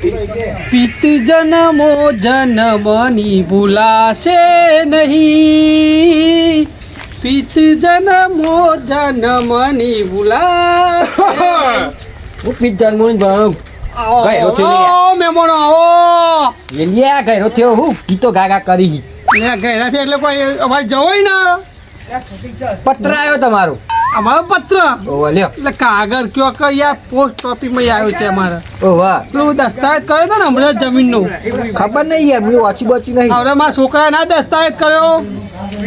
પિત જન્મો જન્મની ભૂલાશે નહીં. પિત જન્મો જન્મની ભૂલાશે હું પિત મોન ભાવ ગયરો થયો લે. આવો, વેલિયા ગયરો થયો હું. ગીતો ગાગા કરી. મેં ગયરા છે એટલે કોઈ અમારે જવાય ને. પત્ર આવ્યો તમારો. અમારો પત્ર? એટલે કાગળ કયો કે યાર પોસ્ટ ઓફિસમાં આવ્યો છે અમારે. પેલું દસ્તાવેજ કર્યો હતો ને હમણાં જમીનનો? ખબર નહીં યાર હું વાંચી બાચી નહીં. હવે મારા છોકરાએ ના દસ્તાવેજ કર્યો?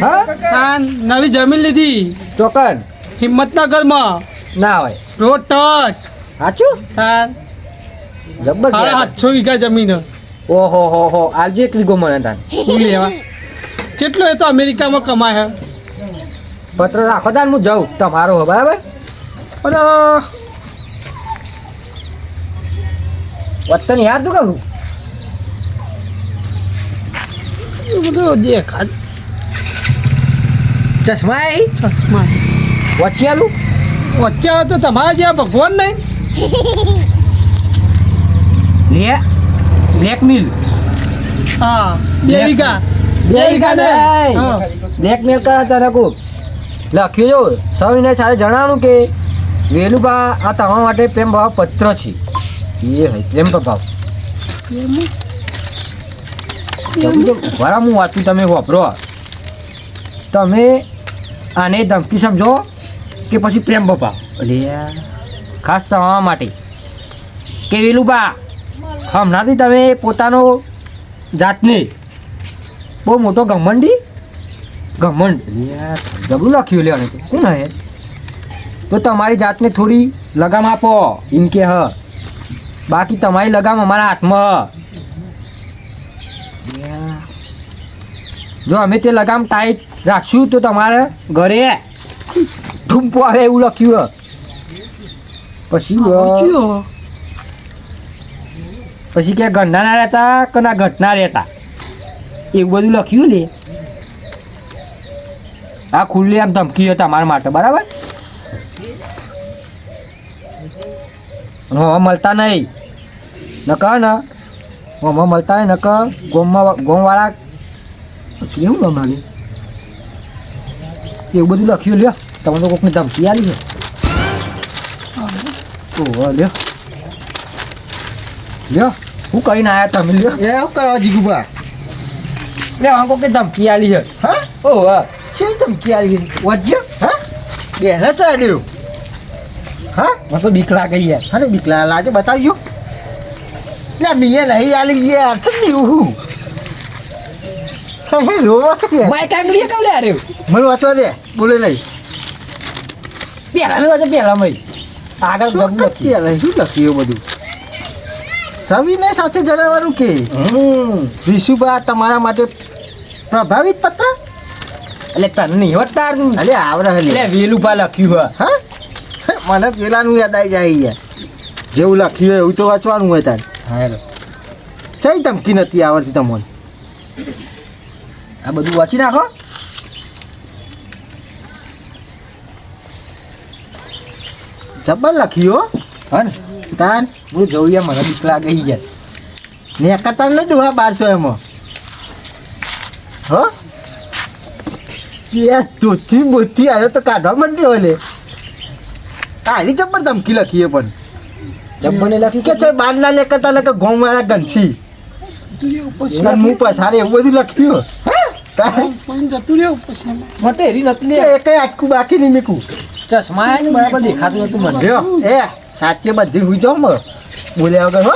હા? નવી જમીન લીધી. ચોકન? હિંમતનગરમાં. ના હોય. Road touch. સાચું? હા. જબર સાતસો વીઘા જમીન. ઓહો હો હો. આજે એક લીગો મને તાન શું લેવા? કેટલો એ તો અમેરિકામાં કમાય. છે પત્ર રાખો તા હું જાઉં. તમારો હો બરાબર? અને વતન યાર તું કહું? બધું દેખા ચશ્મા વચ્ચે તો તમારા જ્યાં ભગવાન નહીં. લે બ્લેક મિલ. હા બે. વીઘા બે વીઘા નહીં. બ્લેકમેલ કરે તને કહું લખ્યું જો સૌને સાથે જણાવ્યું કે વેલુબા આ તમારા માટે પ્રેમ ભાવ પત્ર છે. એ હોય પ્રેમ પ્રભાવ બરાબર હું વાંચું તમે વાપરો. તમે આને ધમકી સમજો કે પછી પ્રેમ ભાવ ખાસ તમારા માટે. કે વેલુબા હમણાંથી તમે પોતાનો જાતને બહુ મોટો ઘમંડી? ઘમંડ. જબરું લખ્યું લેવાનું તો. કોણ હે? તો તમારી જાતને થોડી લગામ આપો, એમ કે હ. બાકી તમારી લગામ અમારા હાથમાં જો અમે તે લગામ ટાઈટ રાખશું તો તમારે ઘરે ઠૂંપો આવે એવું લખ્યું પછી પછી ક્યાં ઘરના ના રહેતા કે ના ઘટના રહેતા? એવું બધું લખ્યું લે. આ ખુલ્લી આમ ધમકી હતા તમારા માટે બરાબર? હવે મળતા નહીં. ન કહ ને હવે મળતા નહીં ન કહ ગોમમાં ગોમવાળા કેવું ગમે એવું બધું લખ્યું લ્યો. તમે તો કોઈકની ધમકી આવી છે. ઓહો લ્યો. લ્યો હું કરીને આવ્યા તમે લ્યો. એ આવું કરવા જીગુબા લે આંકો કે ધમકી આલી છે. હા? ઓ છે ધમકી આવી ગઈ વજ્જો હા? બેને ચાલ્યું હા? મને તો બીક લાગે યાર. હા બીકલા લાજે બતાવજો. લે મીએ નહીં આલી યાર નહીં હું હે રોવા કે માય કાંગલી કેમ લે અરે મને વાંચવા દે બોલે નહીં પેલા ને વાજે પેલા મય આગળ ગમ લખી લખ્યું શું લખ્યું બધું? સવિને સાથે જણાવવાનું કે? હું વિશુબા તમારા માટે પ્રભાવિત પત્ર? એટલે તને નહીં હોતા તું અલે આવડે એટલે વેલું પા લખ્યું હ. હા? મને પેલાનું યાદ આવી જાય યાર. જેવું લખ્યું હોય એવું તો વાંચવાનું હોય તાર. હા ચઈ ધમકી નથી આવડતી તમને? આ બધું વાંચી નાખો. જબર લખ્યું હો. હા ને. તાન. હું જોઉં યાર મને બીક લાગે યાર. ને કરતા નથી હા બારસો એમાં. હો? યાર તોથી બોથી આવ્યો તો કાઢવા માંડ્યો લે તારી જબર ધમકી લખીએ પણ. જબ્બને લખી કે છે બાર ના લે કરતા લે કે ગોમ વાળા ગંછી હું પસારે એવું બધું લખ્યું કે બોલ્યા વગર હો.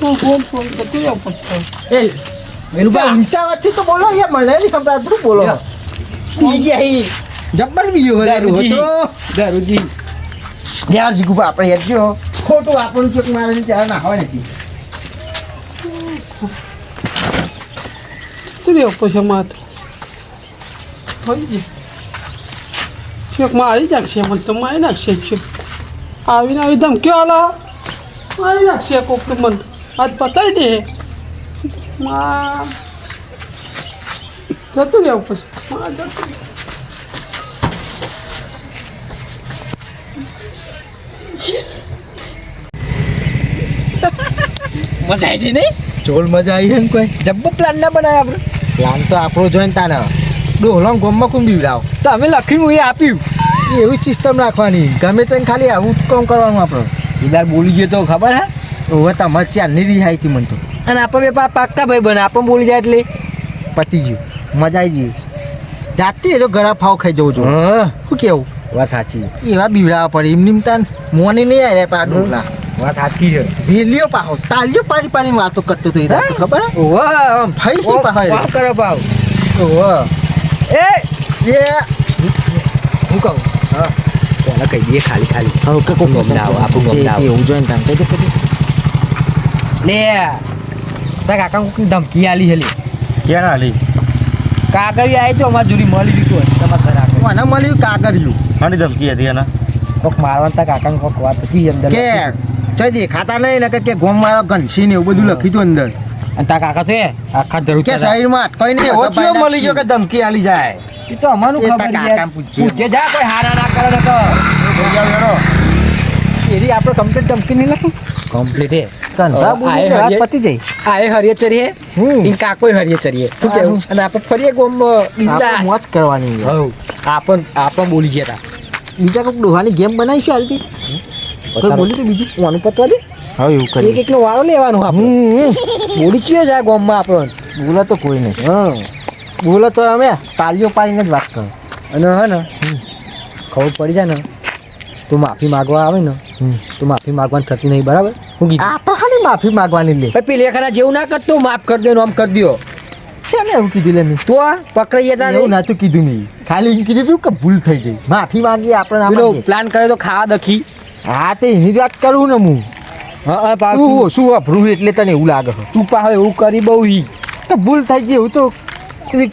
ફોન ફોન ફોન જતું રહેવું પછી એ વેલું કે પા ઊંચા વાતથી તો બોલો યાર મને નહીં સંભળાતું બોલો. ઈ. જબ્બર બીજો દારૂજી. હતો દારૂજી. યાર જીગુબા આપણે હેડજો ખોટું આપણું ચોક મારે ત્યાં નાખવા નથી. તું રહેવું પછી અમારે. ચોકમાં આવી નાખશે મને તો મારી નાખશે છે આવીને આવી ધમકીઓ આલા આવી નાખશે કોક મન. આજ પતાવી દે. મા. જતું રહેવું પછી. જતું મજા આવી છે નહીં? ચોલ મજા આવી છે ને કોઈ? જબ્બો પ્લાન ના બનાવ્યા આપણે. પ્લાન તો આપણો જોઈને તાને. ડોહલો ગોમમાં કોણ બીવડાવ? તો અમે લખી હું એ આપ્યું. એવી સિસ્ટમ નાખવાની ગમે તેને ખાલી આવું જ કામ કરવાનું આપણો. બીજા બોલી ગયો તો ખબર હે? હવે તમારે ચારની રિહાઈ હતી મને તો. અને આપણે પાક્કા ભાઈ બને. આપણને બોલી જાય એટલે. પતી ગયું. મજા આવી ગઈ. જાતે એનો ગળા ફાવ ખાઈ જવું છું. હા. શું કેવું? વાત સાચી. એવા બીવડાવવા પડે. એમ નીમ મોને નહીં આવ્યા પા ડોલા વાત સાચી છે. ભીલિયો પાહો તાલ્યો પાડી પાડી વાતો કરતો તો એ ખબર હે? ભાઈ શું પાહો એ? પાવ કરો પાવ. ઓહો. એ! એ હું કહું? હા. કોને કહી દઈએ ખાલી ખાલી. હવે કે કોઈ ગમના આવો, આપણું ગમના આવો. એવું જોઈને તમે કહી દે, કહી લે. તારા કાકા કોઈક ધમકી આલી હેલી. ક્યાં આલી? કાગળી આવી તો અમારે જોડી મળી દીધું હોય તમારે ઘર મને મળ્યું કાગળિયું? મારી ધમકી હતી એના. કોક મારવા કાકા કાકાને કોક વાત હતી અંદર કે જઈ દેખાતા નહીં ને કે- કે ગોમ મારો ઘનસી ને એવું બધું લખ્યું હતું અંદર. અને તા કાકા તો આખા ધરું કે શરીરમાં અટકાઈ નહીં એવો મળી ગયો કે ધમકી આલી જાય? એ તો અમારું ખબર. પૂછજે. પૂછજે જા કોઈ હારા ના કરે ને તો એરી આપણે કમ્પ્લીટ ધમકી નહીં લખી? કમ્પ્લીટ હે આએ પતી જાય. આ એ હરિયે ચરીએ ઈ કાકોય હરિયે ચરીએ શું કેવું? અને આપણે ફરીએ ગોમ બિંદાસ. મોજ કરવાની. હવ આપણ આપણ બોલી ગયા તા. બીજા કોઈક ડોહાની ગેમ બનાવીશું હાલતી કોઈ બોલી તો બીજું? ઓનું પતવા દે? હા એવું એક એકનો વારો લેવાનો આપણે. બોલી ચિયો જાય ગોમમાં આપણને બોલો તો કોઈ નહીં. હા બોલો તો અમે તાલીઓ પાડીને જ વાત કરો. અને હા ને ખબર પડી જાય ને તું માફી માગવા આવે ને તું માફી માગવાની થતી નહીં બરાબર? હું કીધું. આપણે માફી માંગવાની લે? પછી પેલી ખાના જેવું ના કરતો માફ કરી દેનો આમ કરી દો શેને એવું કીધું લે મેં? તો પકડાઈ જતા એવું નાતું કીધું નહીં ખાલી એમ કીધું તું કે ભૂલ થઈ ગઈ. માફી માંગી આપણે આમ પ્લાન કર્યો તો ખાવા દખી. હા તે એની વાત કરું ને હું. હા હા પાછું. તું શું અભરું એટલે તને એવું લાગે તું પાછો એવું કરી બહુ હી તો ભૂલ થઈ ગઈ એવું તો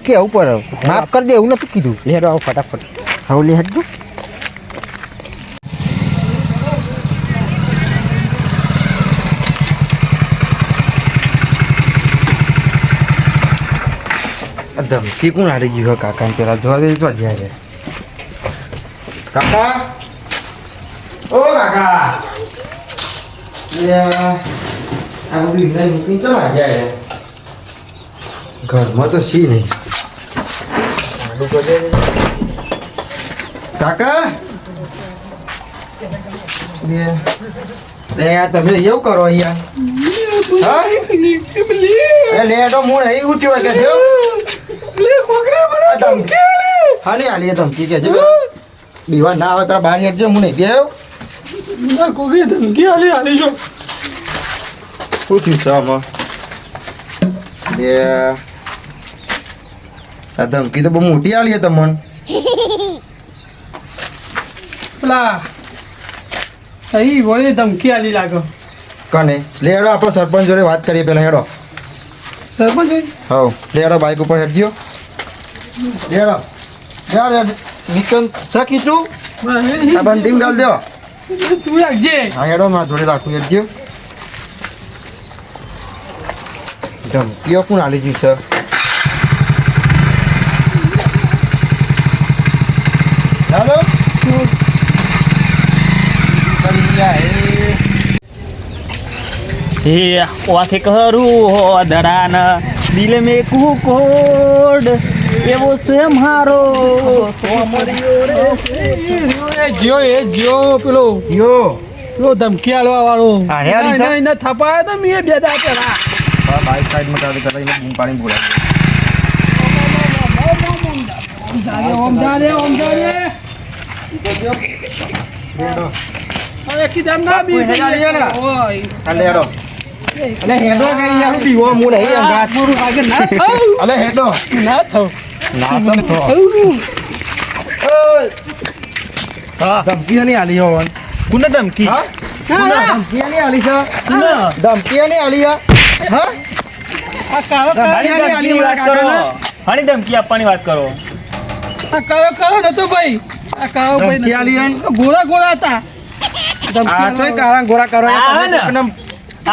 કેવું પડે? માફ કરી દે એવું નથી કીધું. લેરો આવો ફટાફટ. હવે લે હટજો ધમકી કોણ હારી ગયું હોય કાકા પેલા જોવા દે તો જ્યાં કાકા ઓ કાકા આ બધું ઘરમાં તો સી નહીં કાકા તમે એવું કરો અહીંયા લે તો હું નહીં ઉઠ્યો કે જો હા આલી એ ધમકી કે છે દીવા ના આવે તારા બહાર હેઠજો હું નહીં દેવ ધમકી આલી આલી છો શું થયું છે આમાં? બે. આ ધમકી તો બહુ મોટી આલી તમને. પેલા અહીં વળી ધમકી આલી લાગો. કને? લે હેડો આપણો સરપંચ જોડે વાત કરીએ પેલા હેડો. સરપંચ હવ લે હેડો બાઇક ઉપર હેડજો. લે હેડો લે હેડો નિકન સકી તું? આ બંટીમ ગાલ દો. તું રાખજે હા હેડો મારા જોડે રાખું હેડજો. ધમકીઓ કોણ આલી છે હે ઓખે કરું હો દરાન દિલ મે કુકોડ એવો છે મારો. એ જ્યો એ જ્યો પેલો યો પેલો ધમકી આલવા વાળો હા, હે, આલી સર? એને થપાયો તો મેં બે દા પેલા બાઈક ઓમ ઓમ કીધા ના બી હેડા આલા? ઓય. અલે હેડો કે યાર પીવો મુ નહીં અંગાત મારું કાગે ના થાવ અલે હેડો ના થાવ ના થો ઓય હા ધમકી નહીં આલી હોવન કુને ધમકી હા ના ના ધમકી નહીં આલી છે કુને ધમકી નહીં આલી હા આ ધમકીની મારા વાત કરો. કાકાને? ધમકી આપવાની વાત કરો. આ કાળો કાળો નતો ભાઈ. આ કાળો ભાઈ ધમકી આલી હે? ગોળા ગોળા હતા. ધમકી આ તો કારણ ગોળા કરો. આ ને.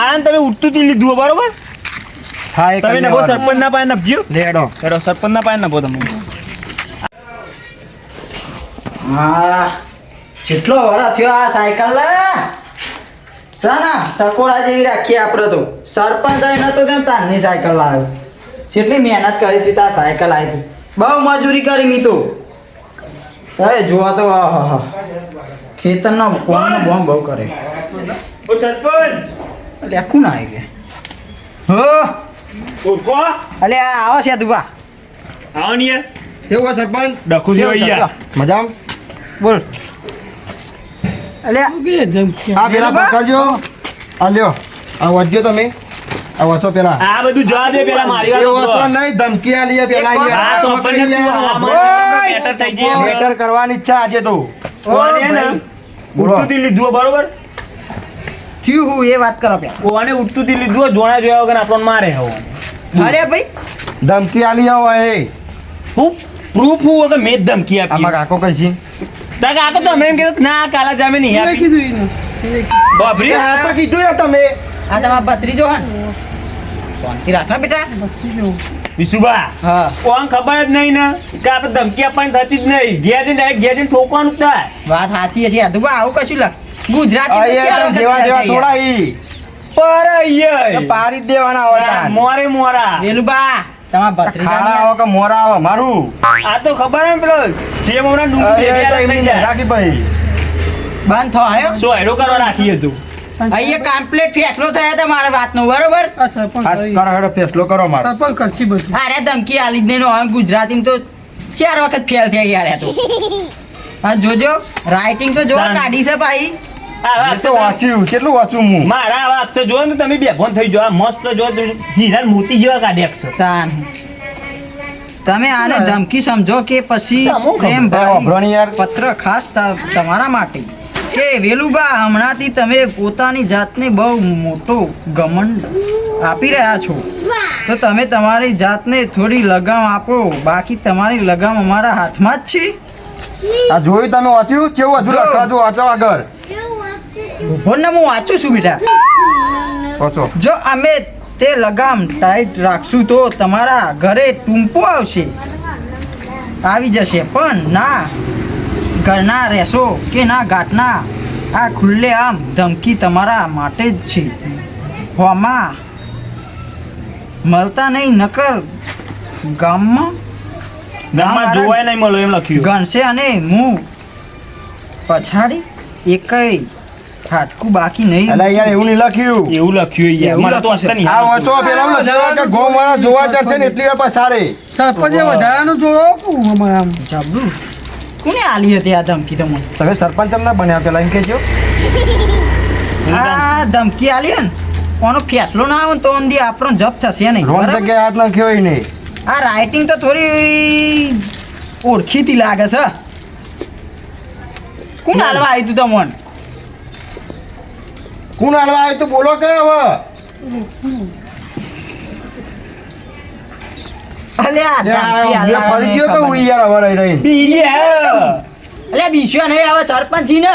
આનંદ તમે ઉઠતું જ લીધું બરોબર? હા એ તમે નભો સરપંચ ના પાયે નભજો લેડો હેડો. સરપંચ ના પાયે નભો તમે. હા જેટલો વરા થયો આ સાયકલ ને સાના ટકોરા જેવી રાખીએ આપણે તો. સરપંચ આવી નતો ત્યાં તારની સાયકલ લાવ્યો. જેટલી મહેનત કરી હતી તાર સાયકલ આવી હતી. બહુ મજૂરી કરી મી તો હવે જોવા તો. ખેતરનો કોમનો બોમ્બ બહુ કરે. ઓ સરપંચ! એટલે કોણ આવી ગયા. હો. ઓળખો અલે આ આવો છે તુબા આવો ને યાર. કેવું હોય સરપંચ ડખું છે અહીંયા મજામાં? બોલ. અલે. શું કે? ધમકી આ પેલા પકડજો. આ લ્યો. આ વધજો તમે. આ વસો પેલા. આ બધું જવા દે પેલા મારી વાત વસો. નહીં ધમકી આલી છે પેલા આ તો પકડી તું. આમાં બેટર થઈ જઈએ મેટર કરવાની ઈચ્છા આજે તો. ને. બોલો. ઉઠતું લીધું બરોબર? થયું હું એ વાત કરો પ્યા ઓવાને ઉઠતું થી લીધું જોણા જોયા વગર આપણને મારે હો અરે ભાઈ. ધમકી આલી હોય એ હું પ્રૂફ હું વગર મેં ધમકી આપી. આમાં કાકો કઈ છે? તા કાકો તો અમે એમ કીધું કે ના કાલા જામે નહીં આપી. કીધું એને. બાબરી આ તો કીધું યાર તમે. આ તમારા ભત્રીજો હન શાંતિ રાખ ને બેટા વિશુભા હા. કોણ ખબર જ નહીં ને કે આપણે ધમકી આપવાની થતી જ નહીં. ગયા જઈને ડાયરેક્ટ ગયા જઈને ઠોકવાનું જ થાય. વાત સાચી છે. યાદુબા આવું કશું લખ ગુજરાતી તો અહીંયા ચાર તો વખત જેવા જેવા થોડા ઈ. પર અહીંયા. પાડી દેવાના હોય મોરે મોરા. વેલુબા તમારા ખારા ભત્રીજા કે મોરા આવો મારું. આ તો ખબર હે પેલો જે હમણાં ડૂબી અરે, જાય તો થઈ એમની જાય. રાખી ભાઈ બંધ થયો સો હેડો કરવા રાખી હતું અહીંયા કમ્પ્લીટ ફેસલો થયા હતા મારા વાતનો બરોબર? કરી. હેડો ફેસલો કરો મારો. સરપંચ કરશી બધું. અરે ધમકી આલી જ નહીં હવે ગુજરાતીમાં તો ચાર વખત ફેલ થયા યાર તો. હા જોજો રાઇટિંગ તો જોવા. કાઢી છે ભાઈ. તો વાંચ્યું કેટલું વાંચું હું? મારા આ વાત છે ને તમે બેભોન થઈ જાઓ. મસ્ત જો હીરા મોતી જેવા કાઢ્યા છે. તાન. તમે આને ધમકી સમજો કે પછી પ્રેમ એ ભાઈ વાપરવાની યાર. પત્ર ખાસ તમારા માટે. કે વેલુબા હમણાંથી તમે પોતાની જાતને બહુ મોટો ગમંડ આપી રહ્યા છો. તો તમે તમારી જાતને થોડી લગામ આપો. બાકી તમારી લગામ અમારા હાથમાં જ છે. આ જોયું તમે વાંચ્યું? કેવું હજુ વાંચો આગળ. ભોનને હું વાંચું છું બેટા. જો અમે તે લગામ ટાઈટ રાખશું તો તમારા ઘરે ટૂંપો આવશે. આવી જશે. પણ ના ઘરના રહેશો કે ના ઘાટના આ ખુલ્લે આમ ધમકી તમારા માટે જ છે. હોમાં મળતા નહીં નકર ગામમાં ગામમાં જોવાય નહીં મળો એમ લખ્યું. ગણશે અને હું પછાડી એકય છાટકું બાકી નહીં. અલા યાર એવું નહીં લખ્યું. એવું લખ્યું યાર મને તો. હસતા નહીં. આ આવડતું. પેલા ઓલો લખ્યું કે ગોમ વાળા જોવા ચડશે ને એટલી વાર પછી સારે સરપંચે વધારાનું જોયો કું અમારે આમ. જબરું કોને આલી હતી આ ધમકી તમને? તમે સરપંચ એમ ના બન્યા પેલા એમ કેજો આ ધમકી આલી ને? કોનો ફેસલો ના આવે તો અંદી આપણો જપ થશે નહીં. રોંગ? જગ્યાએ હાથ નાખ્યો હોય નહીં આ રાઇટિંગ તો થોડી ઓળખીતી લાગે છે. કોણ હાલવા આવ્યું તું તમને? કોણ હાલવા આવે તો બોલો કે હવે? અલે આ લે, આ પડી ગયો તો હું યાર હવે રહી રહી. બીજી હે. અલે બીજો નહીં હવે સરપંચજી ને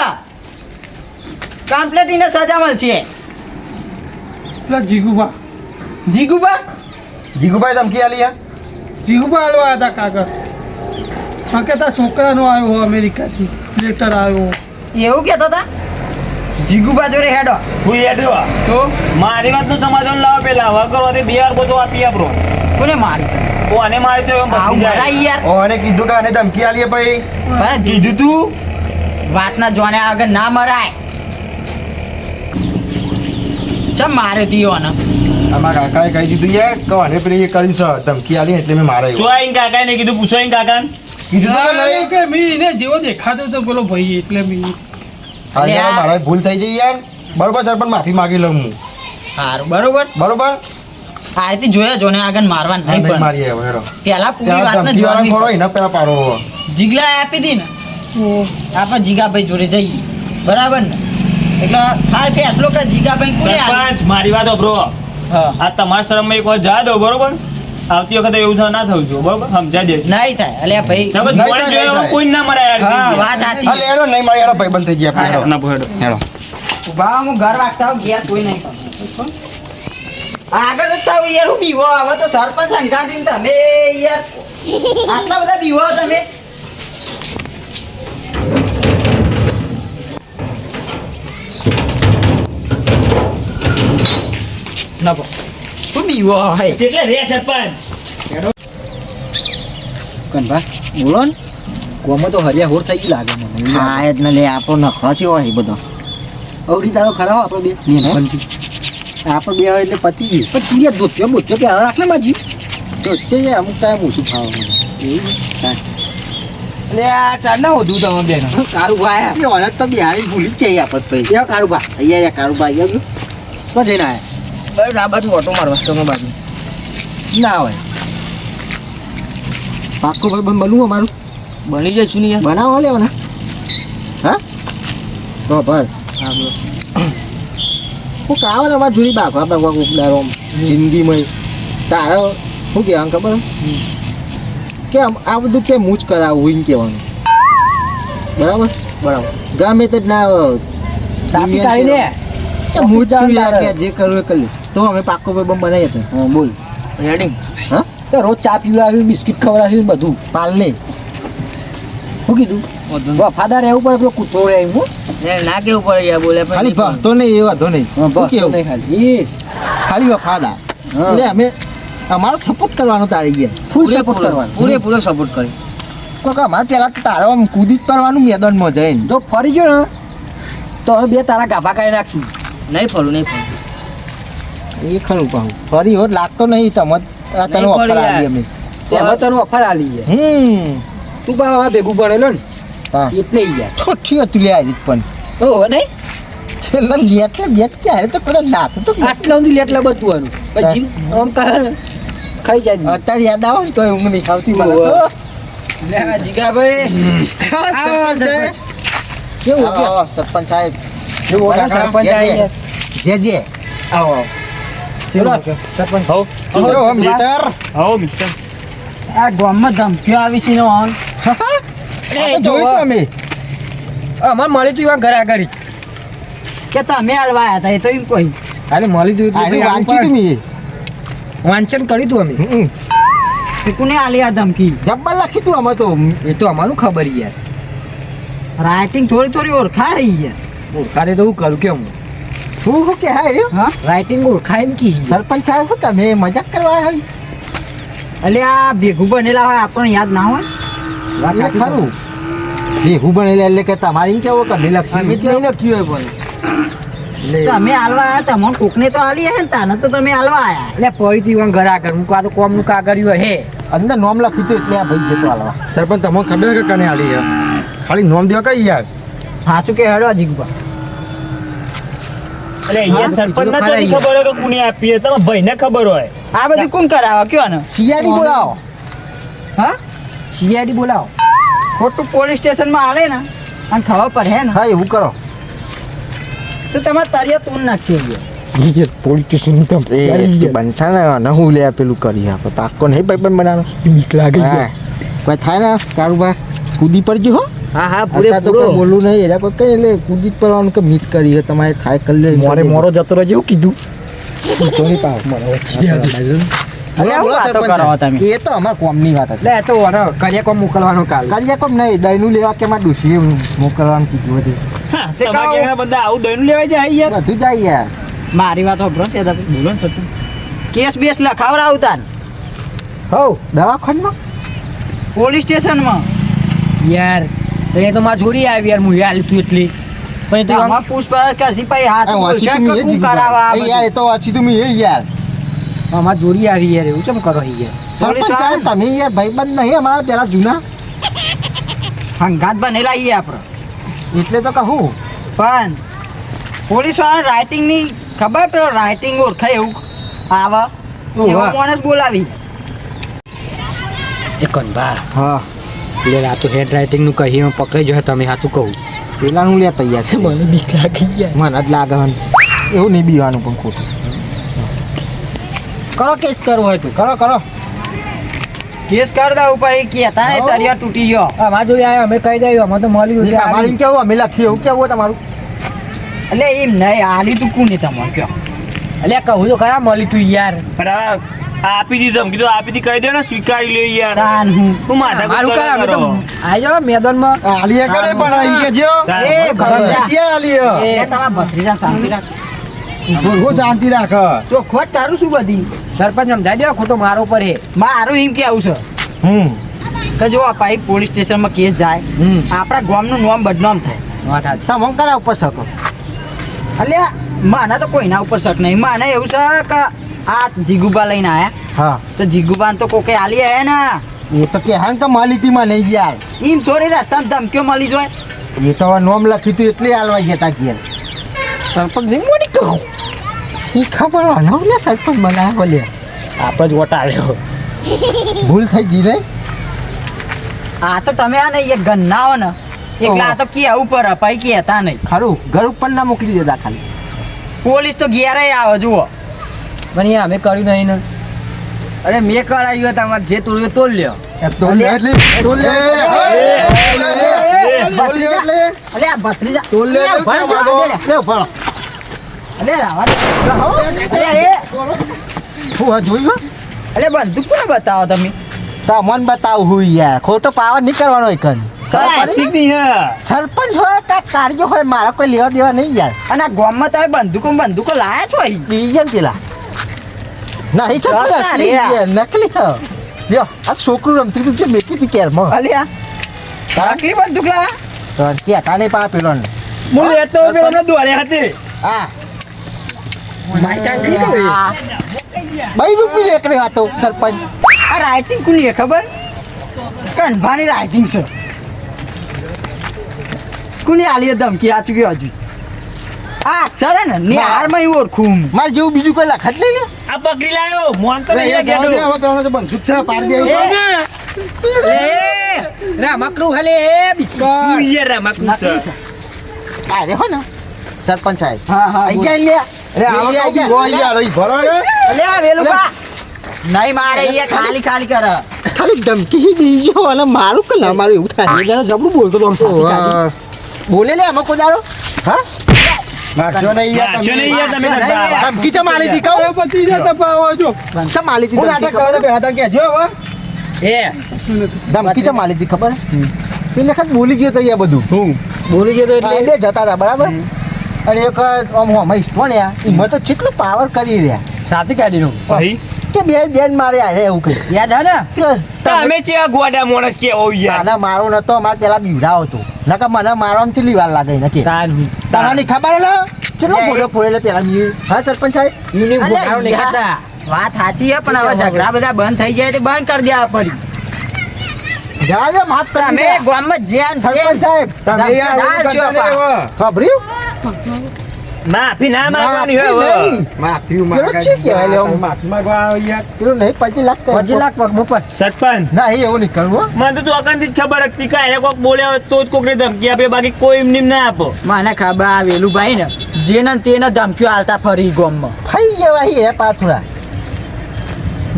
કમ્પ્લેટ એને સજા મળશે. પેલા જીગુબા જીગુબા જીગુભાઈ ધમકી આલી યાર જીગુબા હાલવા હતા કાગળ. હા કે છોકરાનો આવ્યો હો અમેરિકાથી. લેટર આવ્યો. એવું કહેતા હતા? જીગુબા જોડે હેડો. હું હેડ્યો. તો? મારી વાતનું સમાધાન લાવો પેલા. વગરવાથી બે વાર બધું આપી આપરો કોને મારી કોને મારી તો એમ આવું. જાય ભરાય યાર. ઓ કીધું કે આને ધમકી આલી ભાઈ. પણ કીધું તું. વાતના જોને આગળ ના મરાય. ચમ મારે આને અમારા કાકાએ કહી દીધું યાર કોને પેલી એ કરી છે ધમકી આલી એટલે મેં મારે જો આઈને કાકાએ નહીં કીધું પૂછો આઈને કાકાને. કીધું તો કે નહીં. કે મી એને જેવો દેખાતો હતો પેલો ભાઈ એટલે મી. આજે યાર મારા ભૂલ થઈ જઈ યાર. બરોબર સર પણ માફી માંગી લઉં હું. સારું બરોબર? બરોબર? આ રીતે જોયા જોને આગળ મારવા નહીં પણ. મારી આવ્યો હેરો. પેલા પૂરી વાતને જોવાની પડો એના પેલા પાડો જીગલા આપી દી ને. આપણે જીગાભાઈ જોડે જઈએ. બરાબર ને? એટલે હાલ ફેસલો કે જીગાભાઈ કોને? સરપંચ મારી વાત બ્રો હા. આ તમારા શરમમાં એક વાર જા દો બરોબર? આવતી વખતે એવું થા- ના થવું જોઈએ બરોબર? સમજાઈ દેજો. નહીં થાય. અલ્યા ભાઈ જોડે વગર કોઈ ના મરાય યાર હા વાત સાચી. હા એરો નહીં મારી એરો ભાઈ બંધ થઈ ગયા હેરો ના ભોયડો. હેરો ઊભા હું ઘર રાખતા હું ગયા કોઈ નહીં આગળ જ થાવ યાર હું બીવો હવે તો સરપંચ સંગાતી તમે યાર આટલા બધા બીવો તમે. નભો શું બીવો હે એટલે રે સરપંચ? કનભા બોલો ને. ગોમાં તો હરિયા હોર થઈ ગઈ લાગે મને હા એ જ ને લે આપણો નખરો છે હોય બધો. અવરી તારો ખરાબ આપણો બે. આપણે બે હોય એટલે પતી ગયું. પણ તું યાર ધોતિયો બોતિયો પહેલા રાખ ને માજી. છે યાર અમુક ટાઈમ ઓછું ખાવાનું. એટલે આ ચાર ના હોધું તમે બેન. કારું ભાઈ. એ ઓળખ તો બિહારી ભૂલી જ જઈએ આપણે પછી કેવા કારું ભાઈ. અહીંયા યા કારુબા આવ્યા તો જઈને આયા. બસ આ બાજુ ઓટો મારવા તમે બાજુ. ના હોય. પાક્કું ભાઈ બનવું અમારું? બની જશું ને યાર. બનાવો લેવો ને હા? તો ભાઈ. હા બોલો હું કાવે ને અમારે જૂની બાપા બાપા ઉપડારો જિંદગીમાં. તારો શું કહેવાનું ખબર કે આ બધું કેમ હું જ કરાવું એમ કહેવાનું. બરાબર? બરાબર. ગમે તે જ ના. હું જ છું યાર જે કરવું એ કરી. તો અમે પાક્કો ભાઈ બમ બનાવી હતી હા બોલ. રેડી હા? તો રોજ ચા પીવડાવ્યું બિસ્કિટ ખવડાવ્યું બધું. પાલ લે શું કીધું વફાદાર રહેવું પડે પેલો કૂતરો રહે એમ ના કેવું પડે યાર બોલે ખાલી ભરતો નહીં એ વાંધો નહીં. હા, શું બસ તો કેવું? નહીં ખાલી. એ. ખાલી વફાદાર હા. એટલે અમે અમારો સપોર્ટ કરવાનો તારી ગયા. ફૂલ સપોર્ટ કરવાનો. પૂરેપૂરો સપોર્ટ કરી. કોક અમારે પહેલાં તો તારો આમ કૂદી જ પડવાનું મેદાનમાં જઈને જો ફરી ગયો ને. તો હવે બે તારા ગાભા કાઢી નાખશું નહીં ફરું નહીં ફરું. એ ખરું પાહું ફરી હોત લાગતો નહીં તમે. આ તને ઓફર ફરી આવી. અમે. એમાં તને ઓફર આલી હમ. તું બા હવે ભેગું ભણેલો ને. હા. એટલે યાર ઠોઠી હતું લે આવી પણ. ઓ નહીં. છેલ્લા લેટ લે બેટ ક્યારે તો કદાચ નાથ તો આટલા સુધી લેટલા બધું આનું પછી આમ કર ખાઈ જાય અત્યારે યાદ આવે ને તો ઊંઘ નહીં આવતી મને. લે આ જીગાભાઈ. હા, સરપંચ. સાહેબ. કેવું સરપંચ સાહેબ. કેવું સરપંચ જે. જે જે. આવો આવો. સરપંચ હો. આવો મિત્ર આ ગામમાં ધમકીઓ આવી છે ઓન. જોયું તો અમારે મળી તું ઘરે આગળ. કે તમે હાલવા હતા એ તો એમ કોઈ. ખાલી મળી તું તું મેં. વાંચન કર્યું તું અમે. કે કોને આલી આ ધમકી? જબ્બર લખી તું અમે તો. એ તો અમારું ખબર યાર. રાઇટિંગ થોડી થોડી ઓળખાય યાર. ઓળખાડે તો હું કરું કેમ? શું શું કે હા રહ્યો? હા? રાઇટિંગ ઓળખાય એમ કી. સરપંચ સાહેબ શું તમે મજાક કરવા હોય એટલે આ ભેગું બનેલા હોય આપણને યાદ ના હોય? ખરું. ભેગું બનેલા એટલે કે તમારી એમ કેવું કે અમે લખ્યું નહીં લખ્યું હોય એટલે તમે હાલવા આવ્યા તમને કોકને તો હાલી હે ને તાને તો તમે હાલવા આવ્યા. એટલે પડી હું ઘર આગળ હું કાં તો કોમનું કાગળિયું હે. અંદર નોમ લખ્યું હતું એટલે આ ભાઈ જતો હાલવા. સરપંચ તમને ખબર કે કને હાલી છે? ખાલી નોમ દેવા કઈ યાર? સાચું કે હેડો જીગબા એટલે અહીંયા સરપંચ ના ચોથી ખબર હોય કે કોને આપી છે તમે ભાઈને ખબર હોય. આ બધું કોણ કરાવે? કયો ને સીઆઈડી બોલાવો. હા? સીઆઈડી બોલાવો. ખોટું પોલીસ સ્ટેશનમાં આવે ને અને ખબર પડે હે ને. હા એવું કરો. તો તમારે તરિયા તું નાખી એ બનતા ને અને હું લે પેલું કરી આપણે પાક્કો નહીં ભાઈ પણ બનાવો બીક લાગે હા. કોઈ થાય ને કારુબા કૂદી પડજો હો. હા હા પૂરે તો બોલું નહીં. એટલે કોઈ કઈ એટલે કુદીત જ પડવાનું કે મિસ કરી છે? તમારે થાય કરી લે મોરે મોરો જતો રહેજો એવું કીધું. તો નહીં પાવ તમે. એ તો અમારા કોમની વાત હતી. એ તો વરો કરીએ કોમ મોકલવાનો કાલ. કરીએ કોમ નહીં દહીંનું લેવા કે મારે ડુસી મોકલવાનું કીધું હતું. બંદા આવું દહીંનું લેવા જાય યાર બધું જાય યાર. મારી વાત હોભરો છે બોલો ને સતું કેસ બેસ લખાવડાવતા ને હો દવાખાનમાં? પોલીસ સ્ટેશનમાં. યાર એ તો માં જોડી આવી યાર હું હાલ તું એટલી. પણ તો આમાં પુષ્પા કરશી પછી હાથ આ તું એ એ યાર એ તો વાંચી તું એ યાર. આમાં જોડી આવી યાર એવું કેમ કરો યાર સરપંચ સાહેબ તમે યાર ભાઈબંધ નહીં અમારા પેલા જૂના? હંગાત બનેલા ઈ આપણે. એટલે તો કહું. પણ પોલીસવાળા રાઇટિંગની ખબર પેલો રાઇટિંગ ઓળખાય એવું? આવા. એવો માણસ બોલાવી? એકન કનબા હા. એટલે આ તો હેન્ડ રાઇટિંગનું કહી પકડાઈ જશે તમે સાચું કહું. પેલાનું લે તૈયાર. છે મને બીક લાગી ગયા. મને જ લાગે એવું નહીં બીવાનું પણ ખોટું. કરો કેસ કરવો હોય તું. કરો કરો. કેસ કર દા પછી કહેતા નહીં તરિયા તૂટી ગયો. અમાર જોડે આવ્યા અમે કહી દઈએ અમે તો મળ્યું એ તમારે કેવું? અમે લખ્યું એવું કેવું તમારું? એટલે એમ નહીં આલી તું કોને તમારે કયો. એટલે કહું તો ખરા મળી તું યાર. આ આપી દીધું એમ કીધું આપી દી કહી દે ને સ્વીકારી લે યાર. તાન હું. હું માથા મારું કા અમે તો આયો જાઓ મેદાનમાં. આલીએ કરે પણ અહીં કે જો એ ભગવાન. આલીએ. એ તમારા ભત્રીજા શાંતિ રાખ. હું શાંતિ રાખ. ચોખવટ તારું શું બધી? સરપંચ સમજાઈ દો ખોટો મારો પર હે. મારું એમ કેવું છે. હમ કે જો આ પોલીસ સ્ટેશનમાં કેસ જાય હમ. આપણા ગામનું નામ બદનામ થાય. તમે કરા ઉપર શકો. અલ્યા માને તો કોઈના ઉપર શક નહીં. માને એવું છે કે આ જીગુબા લઈને આયા. હા. તો જીગુબાન તો કોકે આલી હે ને? એ તો કે હાન કે માલિતીમાં નહીં યાર એમ થોડી રસ્તામાં ધમક્યો મળી જોય. એ તો હવે નોમ લખ્યું તું એટલે હાલવા ગયા તા ઘેર. સરપંચ નહીં મોડી કહું એ ખબર હોય ને સરપંચ બનાવ્યા બોલે. આપણે જ વોટ ભૂલ થઈ ગઈ રે. આ તો તમે આ ને એક ગન્નાઓ ને એકલા આ તો કે ઉપર અપાઈ કહેતા નહીં. ખરું ઘર ઉપર ના મોકલી દેતા ખાલી. પોલીસ તો ઘેરે આવે જુઓ. પણ એ અમે કર્યું નહીં ને. અરે મેં કરાયું તમારે જે તોડ્યું તોડ લ્યો. અલે બંદૂક કોને બતાવો તમે? તો મન બતાવ હું યાર. ખોટો પાવર નહીં કરવાનો ની સરપંચ? હોય કે કાર્ય હોય મારા કોઈ લેવા દેવા નહીં યાર. અને આ ગામમાં તમે બંદૂકો બંદૂકો લાયા છો અહીં બીજન પેલા નહીં છે નકલી હ. લ્યો આ છોકરું રમતી તું જે મેકી તી કેરમાં અલે આ નકલી બંદૂક લાયા તો કે તાને પા પેલો ને હું. તો પેલો દોડે હતી આ બાઈ રૂપિયા એકરે હતો સરપંચ. આ રાઇટિંગ કુની હે ખબર? કનભાની રાઇટિંગ છે. કુની આલી ધમકી આ ચુકી હજુ? આ હે ને નિહારમાં એવું ઓળખું મારે જેવું બીજું કોઈ લખત લઈ ને આ પકડી લાયો. મોન તો નહીં ગેડો રામકરું ખાલી એ બિસ્કટ. યાર રમકડું છે. છે. આ રે હો ને સરપંચ સાહેબ. હા હા આઈ ગયા લે અરે અલે આ વેલુબા નહીં મારે એ ખાલી. ખાલી કર. ખાલી ધમકી બીજો અને મારું કે ના મારું એવું થાય. જબરું બોલતો તો બોલે લે આમાં કોદારો હા? નાખ્યો નહીં યાર નહીં. ધમકી કહું પતિ છો ધમકી? એ ધમકી ખબર વખત બોલી ગયો તો યાર બધું બોલી ગયો તો એટલે બે જતા હતા બરાબર અને એક આમ હોમાં યાર એમાં તો કેટલું પાવર કરી રહ્યા સાથે કાઢીનું ભાઈ કે બે બેન મારે આરે એવું કે. યાદ હા ને? તમે છે ગોડા માણસ ઓ યાર. ના મારો નતો અમાર પેલા બીવડાવ હતો. નકર મને મારવામાં ચેટલી વાર લાગે નકે તાન તારાની ખબર ને ચલો બોલો ફોડો પેલા બી હા સરપંચ સાહેબ? અલે, બોલાવ યાર. વાત સાચી છે પણ હવે ઝઘડા બધા બંધ થઈ જાય તો બંધ કરી દેવા પડી જવા દે માફ કરી ગામમાં જ્યાં સરપંચ સાહેબ તમે યાર ખબર્યું માફી ના માંગવાની હોય હવે. નહીં. પેલું છે કહેવાય લે આમ. પેલું નહીં પચીસ લાખ તો પચીસ લાખ પગ પર સરપંચ ના એ એવું નહીં કરવું મને તો તું અગનથી જ ખબર હતી કે એને કોક બોલ્યા હોય તો જ કોકને ધમકી આપે બાકી કોઈ એમને એમ ના આપો મને ખબર આ વેલુભાઈ ને જેને ને તેને ધમકીઓ આલતા ફરી ગામમાં ફઈ જવાય હે પાથરા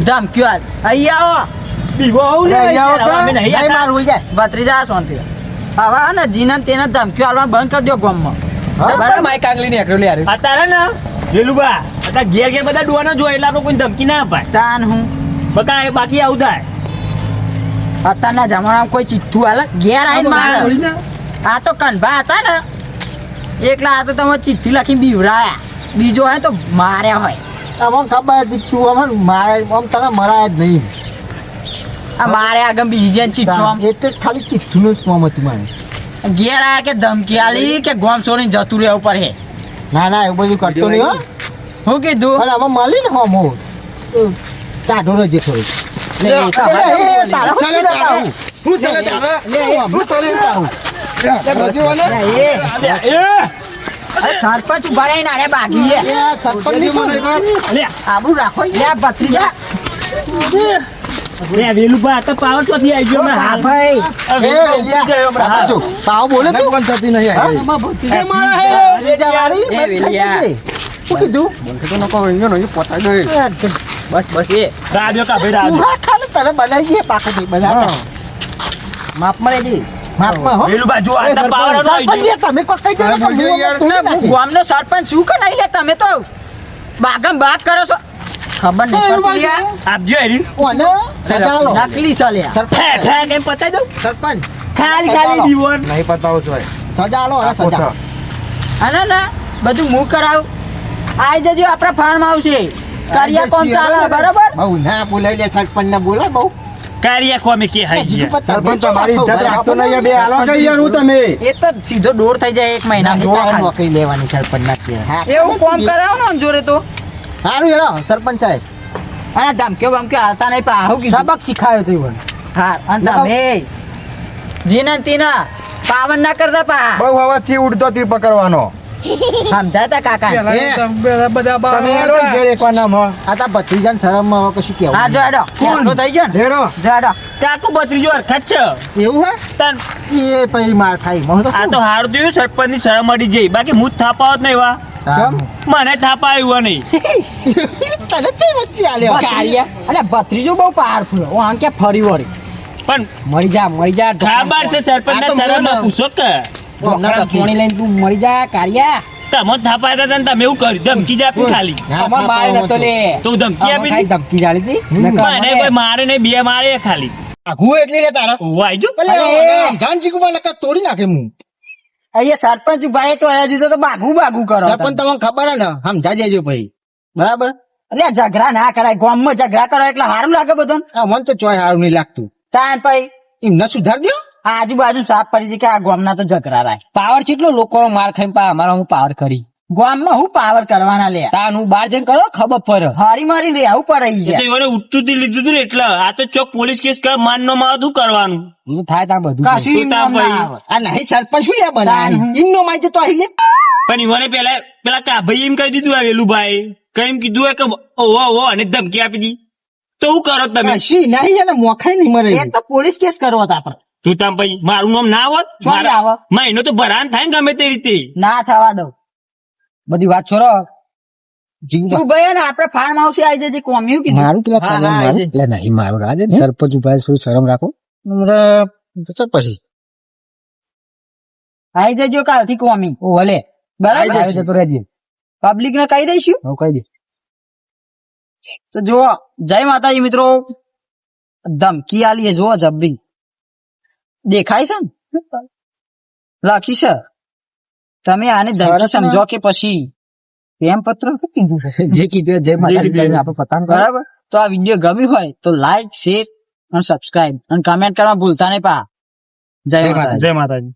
ધમકીઓ આલ અહીંયા આવો બીવો ને આવો. નહીં જાય ભત્રીજા શાંતિ હે ને જીને તેને ધમકીઓ આલવા બંધ કરી દો ગામમાં બરાબર માઈક આગલી ની એકલો લે ને ઘેર ઘેર બધા ડોવાનો જોઈ એટલે આપણે કોઈ ધમકી ના અપાય. તાન હું. બકા બાકી આવું થાય. અત્યારના જમાનામાં કોઈ ચિઠ્ઠું આલે ઘેર આવીને મારે. આ તો કનભા હતા ને. એકલા આ તો તમે ચિઠ્ઠી લખીને બીવરાયા બીજો હોય તો માર્યા હોય. આમાં ખબર હતી તું આમાં મારે આમ તને મરાય જ નહીં. આ મારે આગળ બીજી ને ચિઠ્ઠું આમ. એટલે જ ખાલી ચિઠ્ઠીનું જ ફોર્મ હતું મારે. ઘેર આયા કે ધમકી આલી કે ગોમ છોડીને જતું રહેવું પડે? ના ના એવું બધું કરતો નહીં હો. હું કીધું? અને આમાં મળી ને હોમ. હો ટાઢો રહેજે થોડું લે એ તો એ, હવે એ, તારા હું ચીડા તારું? લે, એ, હું ચલે તારું? એ, એ. અરે સરપંચ ઊભા રહીને આરે બાગી છે એ, આ સરપંચની કોણ? અલ્યા, આબરૂ રાખો. આ ભત્રીજા. લે, વેલુબા તો પાવર ચોથી આવી ગયો હમણાં હા ભાઈ પાવ બોલે તું? હા? ભત્રીજા વાળી? એ, વેલિયા. શું કીધું? બસ બસ એ રાજો કા ભાઈ રાજો હા ખાલી તને બનાવી દઈએ પાકડી બનાવતા. માપમાં રહેજે માપમાં હો. વેલુબા જો આ તો પાવર હતો આવી સરપંચ ગયો. યાર, તમે કોઈ કહી દો ને, હું તોડી હું નાખીશ. ગામનો સરપંચ શું કે નહીં લે તમે તો બાગમ બાત કરો છો ખબર નહીં પડતી. આપજો હેરી. ઓને સજાલો. નકલી સલ્યા સરપંચ ફે કેમ પતાઈ દઉં? સરપંચ. ખાલી ખાલી દીવોન છો સજાલો અને સજા અને ના બધું હું કરાવ. આઈ જજો આપણા ફાર્મ આવશે કાર્ય કોમ ચાલે બરાબર? બહુ ના બોલાઈ લે સરપંચ ને બોલાય બહુ. કારિયા કોમે કે હાઈ સરપંચ મારી ઇજ્જત રાખતો નહીં બે હાલો કઈ યાર હું તમે. એ તો સીધો દોર થઈ જાય એક મહિના. નોકરી લેવાની સરપંચ ના કહેવાય. એવું કોમ કરાવો ને આમ જોડે તો? સારું હેડો સરપંચ સાહેબ. અને ધમક્યો બમક્યો હાલતા નહીં પણ આવું કીધું? સબક શીખાયો તું મને હા અને તમે જીના તીના પાવન ના કરતા પા. બહુ હવાથી ઉડતો તીર પકડવાનો. સમજાતા કાકા? બધા તમે હેડો ઘેર એકવાર નામ હો. આ તા ભત્રીજાને શરમમાં હવે કશું કેવું હા જો હેડો. કેટલો થઈ ગયો ને? હેડો. જો હેડો. કાકુ બત્રીજો હરખત છે. એવું હે? તન એ પછી માર ખાઈ. મો તો આ તો હાર થયું સરપંચની શરમ અડી જઈ. બાકી મુત થાપાવત નહીં વા. મને થાપા આવ્યો નહીં. તને ચઈ વચ્ચે આલ્યો? કારિયા અલે ભત્રીજો બહુ પાવરફુલ ઓ આમ કે ફરી વળી? પણ મરી જા મરી જા ખબર છે સરપંચ ના શરમ પૂછો કે. પાણી લઈને તું મરી જા કારિયા તમે થાપા હતા તમે એવું કર્યું ધમકી જ આપી ખાલી. અમાર મારે નતો લે. તું ધમકી આપી ખાઈ ધમકી જાળી હતી મને કોઈ મારે નહીં બે મારે ખાલી. આઘું એટલે લે તારા. વાઈજો અરે. જાનજી કુમાર નકર તોડી નાખે હું અહીંયા સરપંચ ઊભા તો અહીંયા દીધો તો બાગુ બાગુ કરો સરપંચ તમને ખબર હે ને? સમજા દેજો ભાઈ બરાબર? એટલે ઝઘડા ના કરાય ગામમાં ઝઘડા કરો એટલે સારું લાગે બધું આ મને તો ચોય સારું નહીં લાગતું. તાન પછી? એમને સુધાર દો. આજુબાજુ સાફ પડી છે કે આ ગામના તો ઝઘડા રાય. પાવર કેટલો લોકો માર ખાઈ પા અમારા હું પાવર કરી ગામમાં હું પાવર કરવાના લે તાન હું બહાર જઈને કરો ખબર પડે. હારી મારી લે આવું પર આવી જાય એને ઉઠતું થી લીધું તું એટલે. આ તો ચોક પોલીસ કેસ કર માન નો માં શું કરવાનું. હું થાય તા બધું. કશું. આ નહીં સરપંચ શું લે. બનાવી? એમનો માં તો અહીં લે પણ ઈવોને પેલા પેલા કાભાઈ એમ કહી દીધું આવેલું ભાઈ. કઈ એમ કીધું હોય કે ઓહો ઓહો અને ધમકી આપી દી. તો શું કરો તમે? શી નહીં એને મોખાઈ નહીં મરે. એ તો પોલીસ કેસ કરવો હતા આપણે. તું તામ ભાઈ મારું નામ ના આવત? મારા- મહિનો તો ભરાન થાય ને ગમે તે રીતે. ના થવા દઉં. બધી વાત છોડો. જીવ ભાઈ ને આપણે ફાર્મ હાઉસ આવી જજે કોમ્યું કીધું. મારું પેલા હા, મારું? એટલે નહીં મારું રાજે સરપંચ ઊભા શું શરમ રાખો. ચાલ પછી. આવી જજો કાલથી કોમી. ઓ ભલે. બરાબર? આવ્યો જતો રહેજે. પબ્લિક ને કહી દઈશું? હું કહી દે. તો જુઓ જય માતાજી મિત્રો. ધમકી આલી જો જબરી. દેખાય છે ને? લખી છે? તમે આને ધમકી સમજો કે પછી? પ્રેમ પત્ર કીધું જે કીધું એ જય માતાજી કહીને આપણે પતંગ બરાબર? તો આ વીડિયો ગમ્યું હોય તો લાઈક શેર અને સબસ્ક્રાઇબ અને કમેન્ટ કરવા ભૂલતા નહીં પા. જય માતાજી. જય માતાજી.